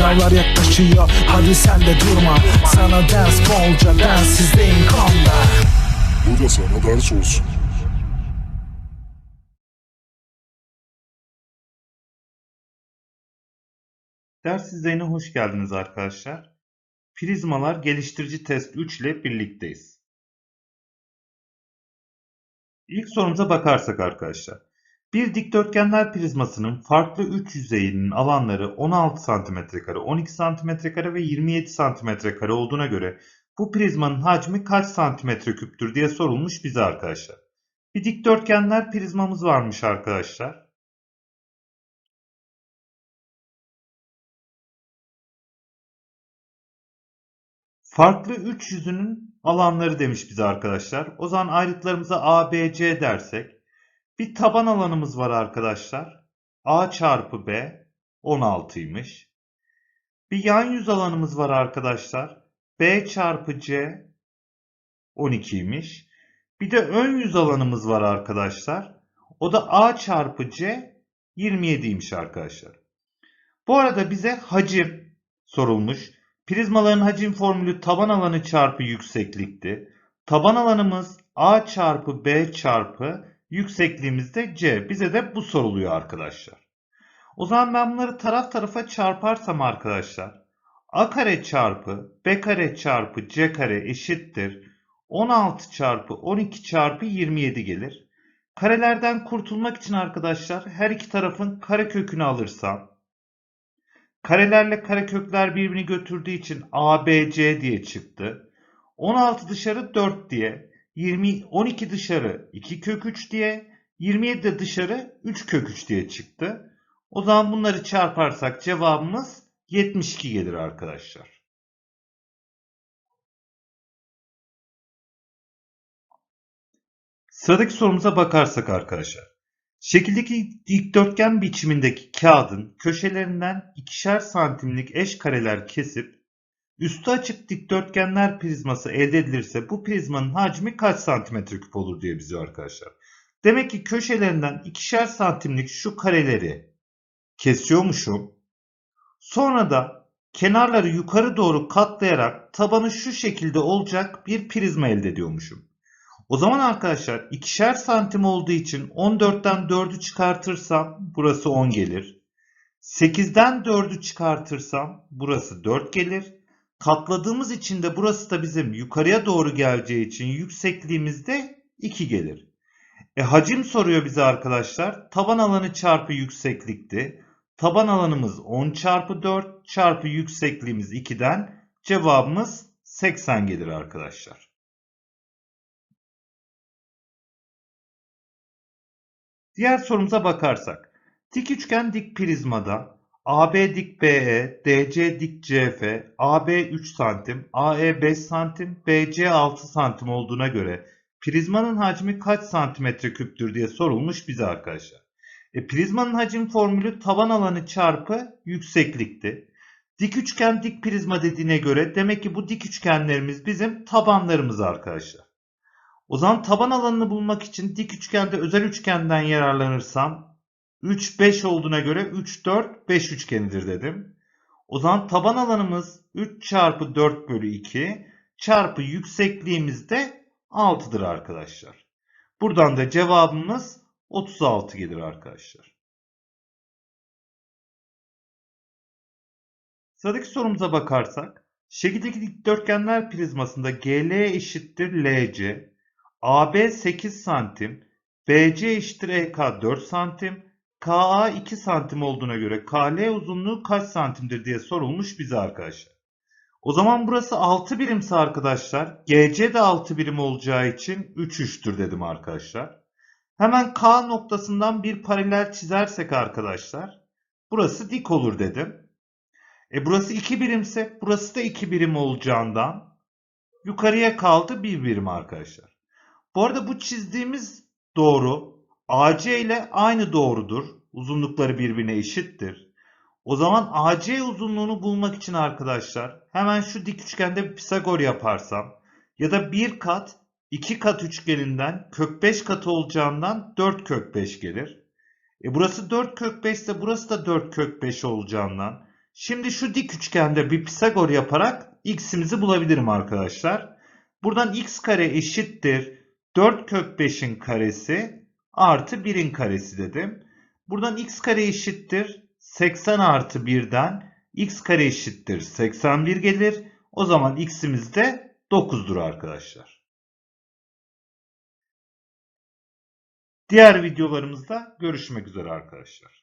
Sınavlar yaklaşıyor hadi sen de durma Sana ders bolca densizliğin konda Bu da sana ders olsun. Ders izleyine hoş geldiniz arkadaşlar. Prizmalar geliştirici test 3 ile birlikteyiz. İlk sorumuza bakarsak arkadaşlar. Bir dikdörtgenler prizmasının farklı üç yüzeyinin alanları 16 cm, 12 cm ve 27 cm olduğuna göre bu prizmanın hacmi kaç santimetre küptür diye sorulmuş bize arkadaşlar. Bir dikdörtgenler prizmamız varmış arkadaşlar. Farklı üç yüzünün alanları demiş bize arkadaşlar. O zaman ayrıtlarımıza A, B, C dersek. Bir taban alanımız var arkadaşlar. A çarpı B 16'ymış. Bir yan yüz alanımız var arkadaşlar. B çarpı C 12'ymiş. Bir de ön yüz alanımız var arkadaşlar. O da A çarpı C 27'ymiş arkadaşlar. Bu arada bize hacim sorulmuş. Prizmaların hacim formülü taban alanı çarpı yükseklikti. Taban alanımız A çarpı B çarpı yüksekliğimiz de C. Bize de bu soruluyor arkadaşlar. O zaman ben bunları taraf tarafa çarparsam arkadaşlar A kare çarpı B kare çarpı C kare eşittir. 16 çarpı 12 çarpı 27 gelir. Karelerden kurtulmak için arkadaşlar her iki tarafın kare kökünü alırsam Karelerle karekökler birbirini götürdüğü için ABC diye çıktı. 16 dışarı 4 diye, 20 12 dışarı 2 kök 3 diye, 27 de dışarı 3 kök 3 diye çıktı. O zaman bunları çarparsak cevabımız 72 gelir arkadaşlar. Sıradaki sorumuza bakarsak arkadaşlar. Şekildeki dikdörtgen biçimindeki kağıdın köşelerinden ikişer santimlik eş kareler kesip üstü açık dikdörtgenler prizması elde edilirse bu prizmanın hacmi kaç santimetre küp olur diye bize arkadaşlar. Demek ki köşelerinden ikişer santimlik şu kareleri kesiyormuşum. Sonra da kenarları yukarı doğru katlayarak tabanı şu şekilde olacak bir prizma elde ediyormuşum. O zaman arkadaşlar ikişer santim olduğu için 14'ten 4'ü çıkartırsam burası 10 gelir. 8'den 4'ü çıkartırsam burası 4 gelir. Katladığımız için de burası da bizim yukarıya doğru geleceği için yüksekliğimiz de 2 gelir. E hacim soruyor bize arkadaşlar. Taban alanı çarpı yükseklikti. Taban alanımız 10 çarpı 4 çarpı yüksekliğimiz 2'den cevabımız 80 gelir arkadaşlar. Diğer sorumuza bakarsak. Dik üçgen dik prizmada AB dik BE, DC dik CF, AB 3 santim, AE 5 santim, BC 6 santim olduğuna göre prizmanın hacmi kaç santimetre küptür diye sorulmuş bize arkadaşlar. E, prizmanın hacim formülü taban alanı çarpı yükseklikti. Dik üçgen dik prizma dediğine göre demek ki bu dik üçgenlerimiz bizim tabanlarımız arkadaşlar. O zaman taban alanını bulmak için dik üçgende özel üçgenden yararlanırsam 3 5 olduğuna göre 3 4 5 üçgenidir dedim. O zaman taban alanımız 3 çarpı 4 bölü 2 çarpı yüksekliğimiz de 6'dır arkadaşlar. Buradan da cevabımız 36 gelir arkadaşlar. Sıradaki sorumuza bakarsak şekildeki dikdörtgenler prizmasında GL eşittir LC AB 8 santim, BC eşittir EK 4 santim, KA 2 santim olduğuna göre KL uzunluğu kaç santimdir diye sorulmuş bize arkadaşlar. O zaman burası 6 birimse arkadaşlar GC de 6 birim olacağı için 3 3'tür dedim arkadaşlar. Hemen K noktasından bir paralel çizersek arkadaşlar burası dik olur dedim. E burası 2 birimse burası da 2 birim olacağından yukarıya kaldı 1 birim arkadaşlar. Bu arada bu çizdiğimiz doğru AC ile aynı doğrudur. Uzunlukları birbirine eşittir. O zaman AC uzunluğunu bulmak için arkadaşlar hemen şu dik üçgende bir Pisagor yaparsam ya da bir kat 2 kat üçgeninden kök 5 katı olacağından 4 kök 5 gelir. E burası 4 kök 5 ise burası da 4 kök 5 olacağından Şimdi şu dik üçgende bir Pisagor yaparak x'imizi bulabilirim arkadaşlar. Buradan x kare eşittir 4 kök 5'in karesi artı 1'in karesi dedim. Buradan x kare eşittir 80 artı 1'den x kare eşittir 81 gelir. O zaman x'imiz de 9'dur arkadaşlar. Diğer videolarımızda görüşmek üzere arkadaşlar.